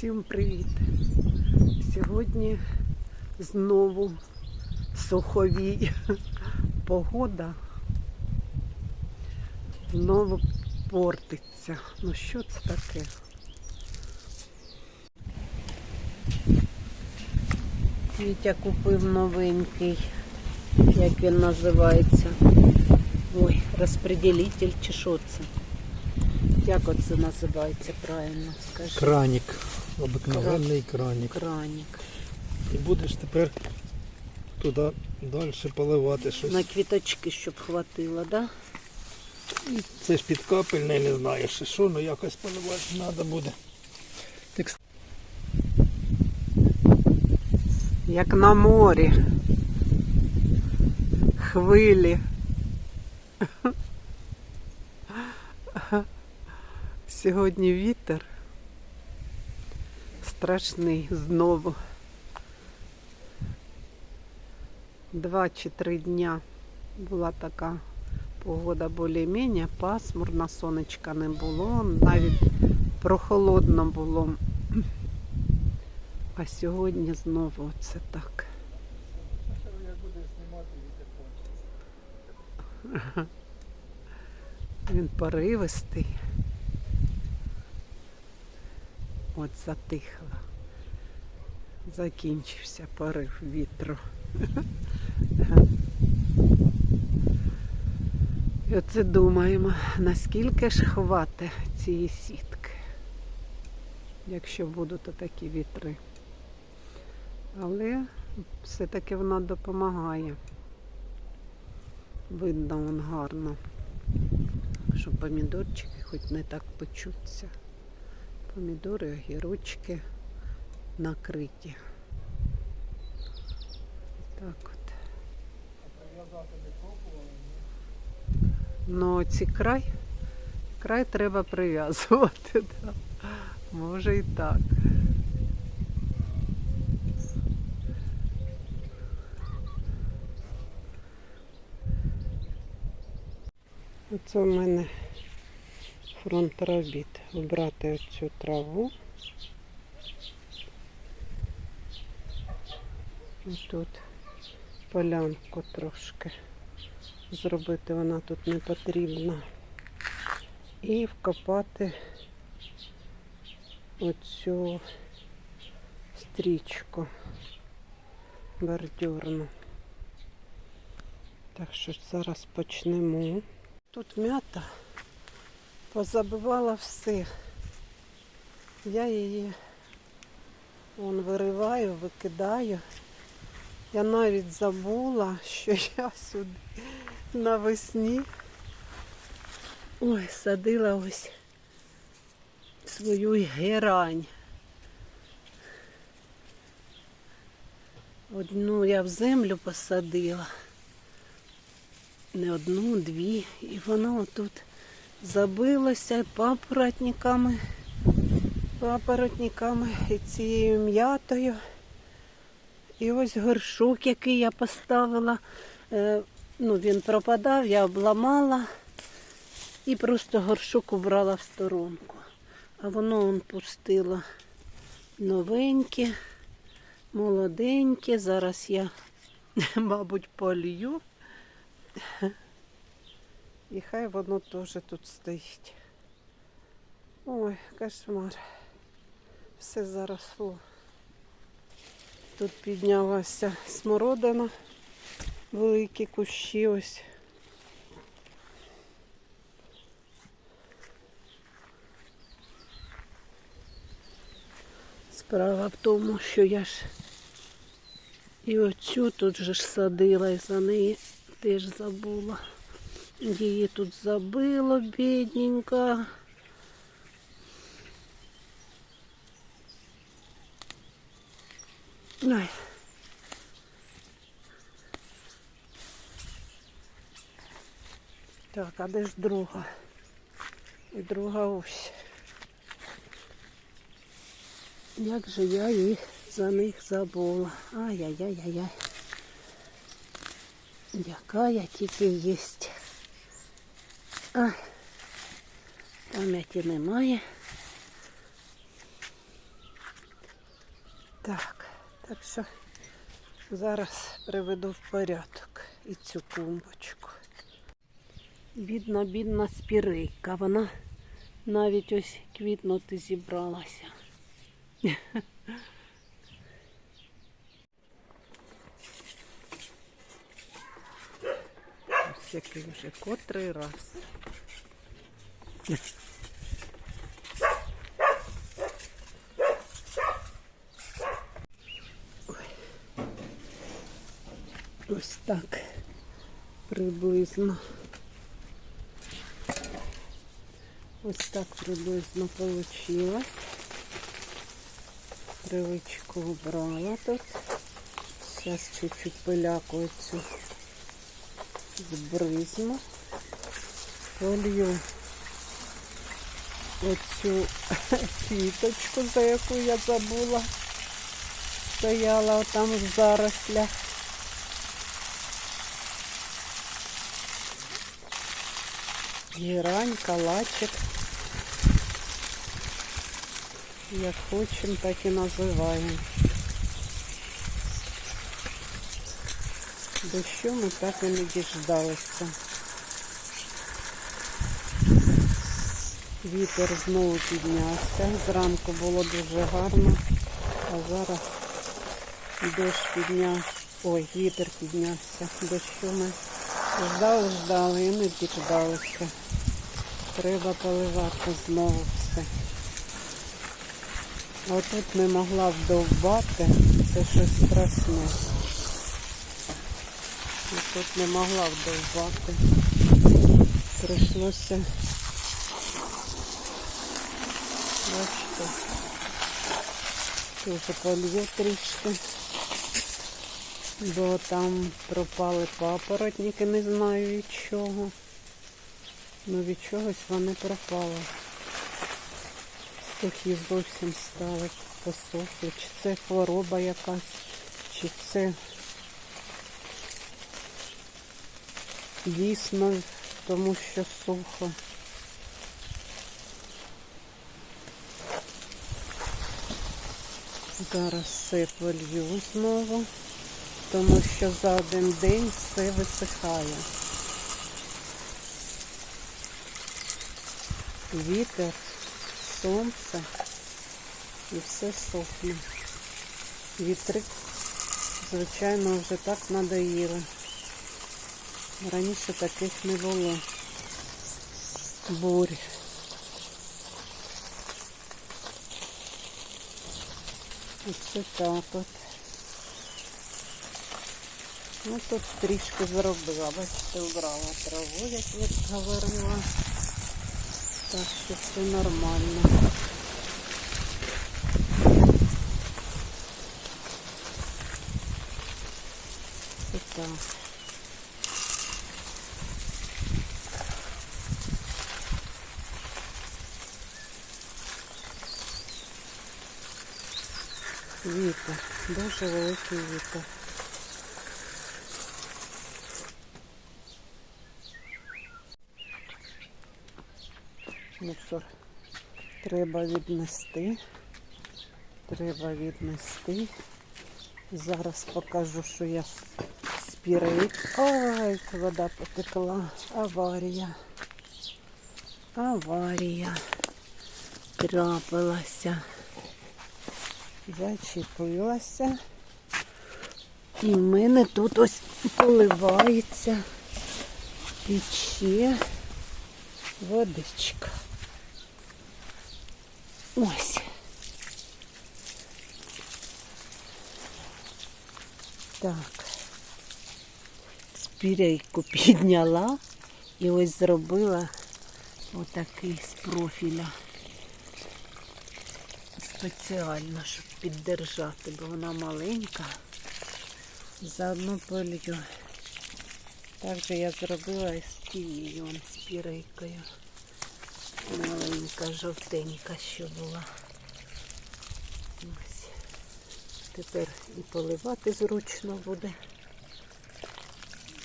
Всім привіт! Сьогодні знову суховій погода. Знову портиться. Ну що це таке? Вітя купив новенький, як він називається. Ой, розпределитель чи що це? Як оце називається правильно? Скажи. Кранік. Обикновенний кранік. Кранік. І будеш тепер туди далі поливати щось. На квіточки, щоб хватило, да? Це ж підкапельне, не знаю ще що, але якось поливати треба буде. Як на морі. Хвилі. Сьогодні вітер страшний знову. Два чи три дня була така погода більш-менш, пасмурна, сонечка не було, навіть прохолодно було. А сьогодні знову це так. Він поривистий. От затихло. Закінчився порив вітру. І оце думаємо, наскільки ж хватить цієї сітки, якщо будуть такі вітри. Але все-таки вона допомагає. Видно вон гарно, що помідорчики хоч не так печуться. Помідори, огірочки накриті. Так от. Ну, ці край, край треба прив'язувати. Да. Може і так. Оце у мене фронт робіт. Убрати оцю траву. І тут полянку трошки зробити, вона тут не потрібна. І вкопати оцю стрічку бордюрну. Так що зараз почнемо. Тут м'ята позабивала все. Я її вон вириваю, викидаю. Я навіть забула, що я сюди навесні ой, садила ось свою герань. Одну я в землю посадила не одну, дві, і воно тут забилося папоротниками, папоротниками і цією м'ятою. І ось горшок, який я поставила, е, ну він пропадав, я обламала і просто горшок убрала в сторонку. А воно он пустило новеньке, молоденьке. Зараз я, мабуть, полью. І хай воно теж тут стоїть. Ой, кошмар. Все заросло. Тут піднялася смородина, великі кущі ось. Справа в тому, що я ж і оцю тут же ж садила, і за неї теж забула. Її тут забило, бідненька. Ой. Так, а де ж друга? І друга ось. Як же я їх за них забула. Ай-яй-яй-яй-яй. Яка я тільки єсть. Ай. Пам'яті немає. Так, так що зараз приведу в порядок і цю клумбочку. Бідна, бідна спірейка. Вона навіть ось квітнути зібралася. який вже котрий раз. Ось так приблизно. Ось так приблизно вийшло. Привичку обрала тут. Зараз чуть-чуть пиляку цю збризну. Полью оцю квіточку, за яку я забула. Стояла там в зарослях. Герань, калачик. Як хочемо, так і називаємо. Дощу ми так і не діждалися. Вітер знову піднявся. Зранку було дуже гарно, а зараз дощ піднявся. Ой, вітер піднявся. Дощу ми ждали, ждали і не діждалися. Треба поливати знову все. А Отут не могла вдовбати, це щось страшне. Тут не могла вдовбати. Прийшлося. Бачите, дуже полє трішки. Бо там пропали папоротники, не знаю від чого. Ну від чогось вони пропали. Сухі зовсім стали, посохли. Чи це хвороба якась, чи це дійсно тому що сухо. Зараз все полью знову, тому що за один день все висихає. Вітер, сонце і все сохне. Вітри, звичайно, вже так надоїли. Раніше таких не було. Бурь. Оце так от. Ну тут трішки зробила, бачите, убрала траву, як я говорила. Так що все нормально. Це так. Вітер, дуже великий вітер. Мусор треба віднести. Треба віднести. Зараз покажу, що я спірит. Ой, вода потекла. Аварія. Аварія. Трапилася. Зачепилася. І в мене тут ось поливається, тече водичка. Ось. Так. Спірейку підняла і ось зробила отакий з профіля. Спеціально, щоб піддержати, бо вона маленька. Заодно полью. Так же я зробила і з тією он, спірейкою. Маленька, жовтенька, що була. Ось. Тепер і поливати зручно буде.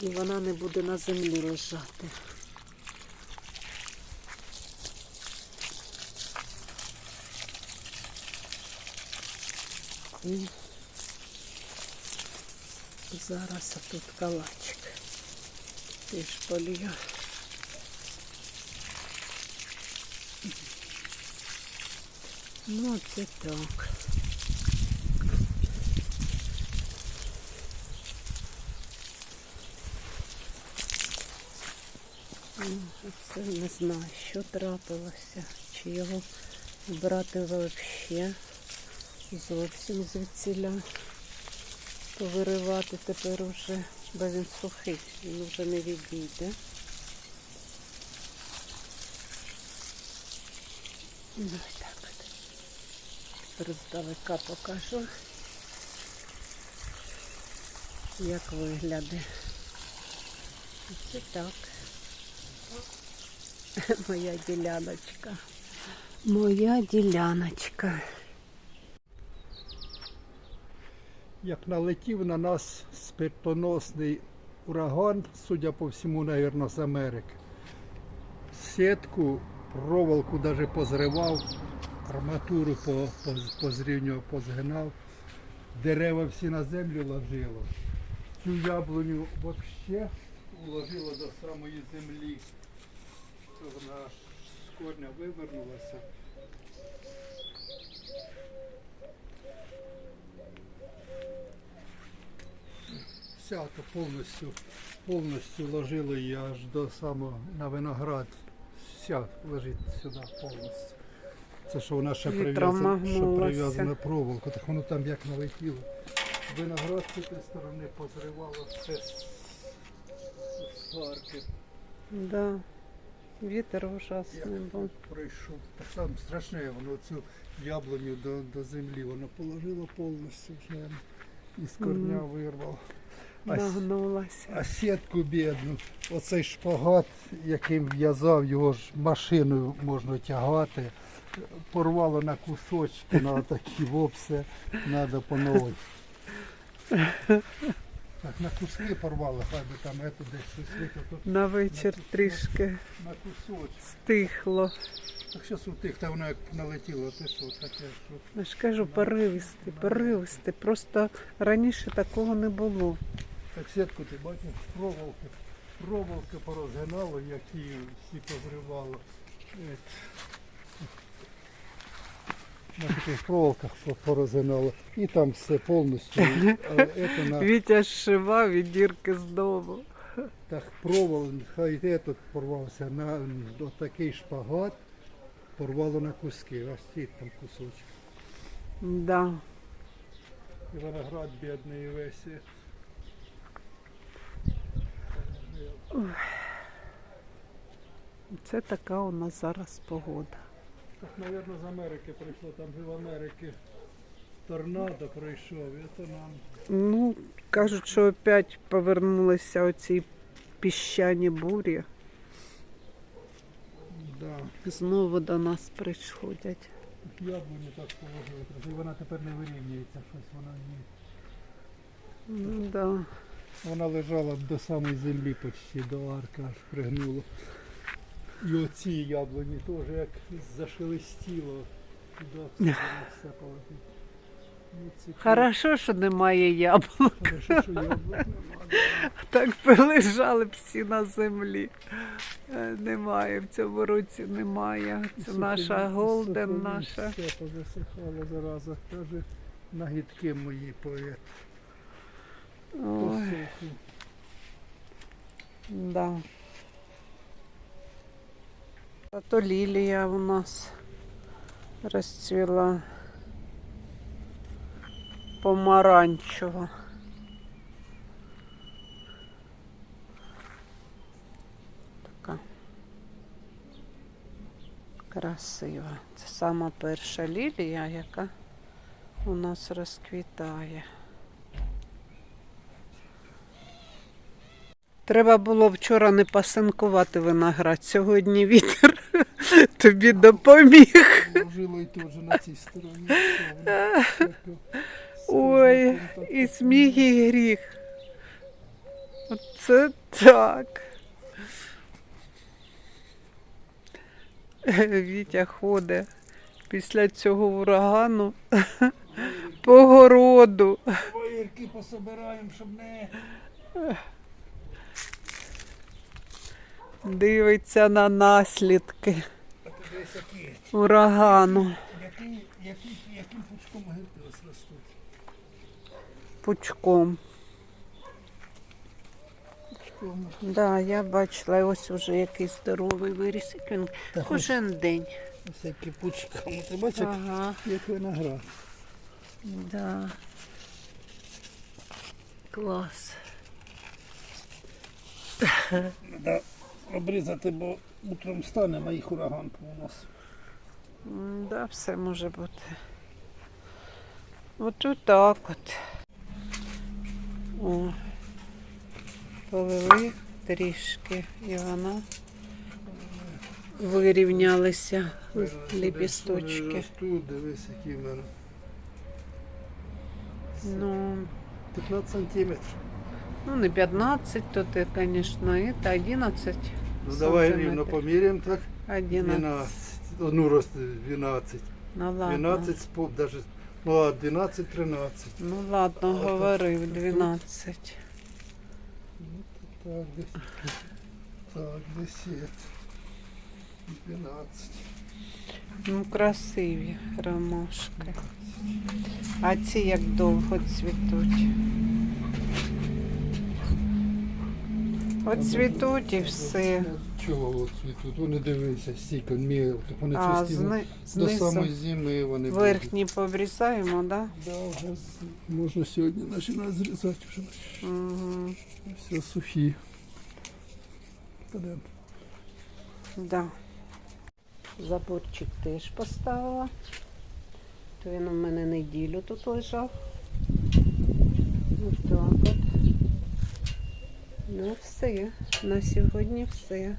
І вона не буде на землі лежати. І зараз тут калачик. Теж полью. Ну, це так. Це не знаю, що трапилося, чи його брати взагалі зовсім звідсіля повиривати тепер уже, бо він сухий, він вже не відійде. Ну і так от. Тепер здалека покажу, як виглядає. Це так. Моя діляночка. Моя діляночка. Як налетів на нас спиртоносний ураган, судя по всьому, навірно, з Америки. Сітку, проволоку навіть позривав, арматуру по- по- позрівнював, позгинав, дерева всі на землю ложило. Цю яблуню взагалі уложило до самої землі. Вона з корня вивернулася. Вся повністю, повністю ложили її аж до самого на виноград. Вся лежить сюди повністю. Це що вона ще прив'язана, проволоку, так воно там як налетіло. Виноград з цієї сторони позривало все з сварки. Да. Вітер ужасний був. Пройшов. Так там страшне, воно цю яблуню до, до землі воно положило повністю вже і з корня Мгм. вирвало. Нагнулася. А сітку бідну, оцей шпагат, яким в'язав, його ж машиною можна тягати, порвало на кусочки, на такі вопси, треба по новій. Так, на куски порвало, хай би там ето десь щось викликало. На вечір трішки На кусочки. стихло. Так зараз утих, та воно як налетіло, ти що таке, що. Я ж кажу, поривисти, поривисти. Просто раніше такого не було. Так сітку ти бачиш, проволоки, проволоки порозгинало, які всі позривало. На таких проволоках по- порозгинало. І там все повністю. На Вітя зшивав і дірки з дому. так провол, хай этот порвався на такий шпагат, порвало на куски. Ось ці там кусочки. Да. І виноград бідний весь. Це така у нас зараз погода. Так, мабуть, з Америки прийшло, там же в Америці торнадо прийшов, це нам Ну, кажуть, що опять повернулися оці піщані бурі. да, Знову до нас приходять. яблуні так положили, і вона тепер не вирівнюється, щось вона ні. Ну, да. Вона лежала до самої землі почти до арки, аж пригнуло. І оці яблуні теж як зашелестіло. Туди все все полетить. Ну, Хорошо, що немає яблук. Хорошо, що яблук. Так би лежали б всі на землі. Е, Немає в цьому році, немає. Це наша голден, наша. Все позасихало зараза. Каже, нагідки мої поет. Ой, да. А то лілія у нас розцвіла помаранчева. Така красива. Це сама перша лілія, яка у нас розквітає. Треба було вчора не пасинкувати виноград. Сьогодні вітер тобі допоміг. Ложила і теж на цій стороні. Ой, і сміх, і гріх. Оце так. Вітя ходить після цього урагану. По городу. Пособираємо, щоб не. Дивиться на наслідки урагану. Які, які, яким пучком ось ростуть? Пучком. Пучком. Да, я бачила, ось уже який здоровий виріс. Він Так, кожен день. Ось які пучками. Ти бачиш, Ага, як виноград. да. Клас. Треба обрізати, бо утром стане, а їх ураган у нас. М, Да, все може бути. От так от. О, полили трішки і вона вирівнялися ліпісточки. Ростуть, дивись, які в мене. Ну, 15 сантиметрів. Ну не 15, то звісно, і та 11. Ну давай рівно поміряємо так. 11. 12. Ну, рост 12. Ну ладно. 12 спов, даже, ну а 12, 13. Ну ладно, А, говорив 12. Так, десь. Так, десь є. 12. Ну, красиві ромашки. А ці як довго цвітуть. От цвітуть і все. Чого от цвітуть? Вони дивися, стільки мілко. Вони А цвісті зни... до самої зими вони будуть. верхні побрізаємо, так? Да? Да, вже з- можна сьогодні починати зрізати вже. Угу. Все сухі. Підемо. Да. Заборчик теж поставила. То він у мене неділю тут лежав. От. Ну все. На сьогодні все.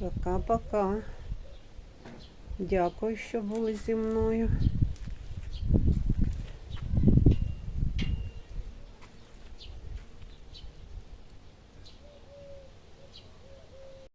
Пока-пока. Дякую, що були зі мною.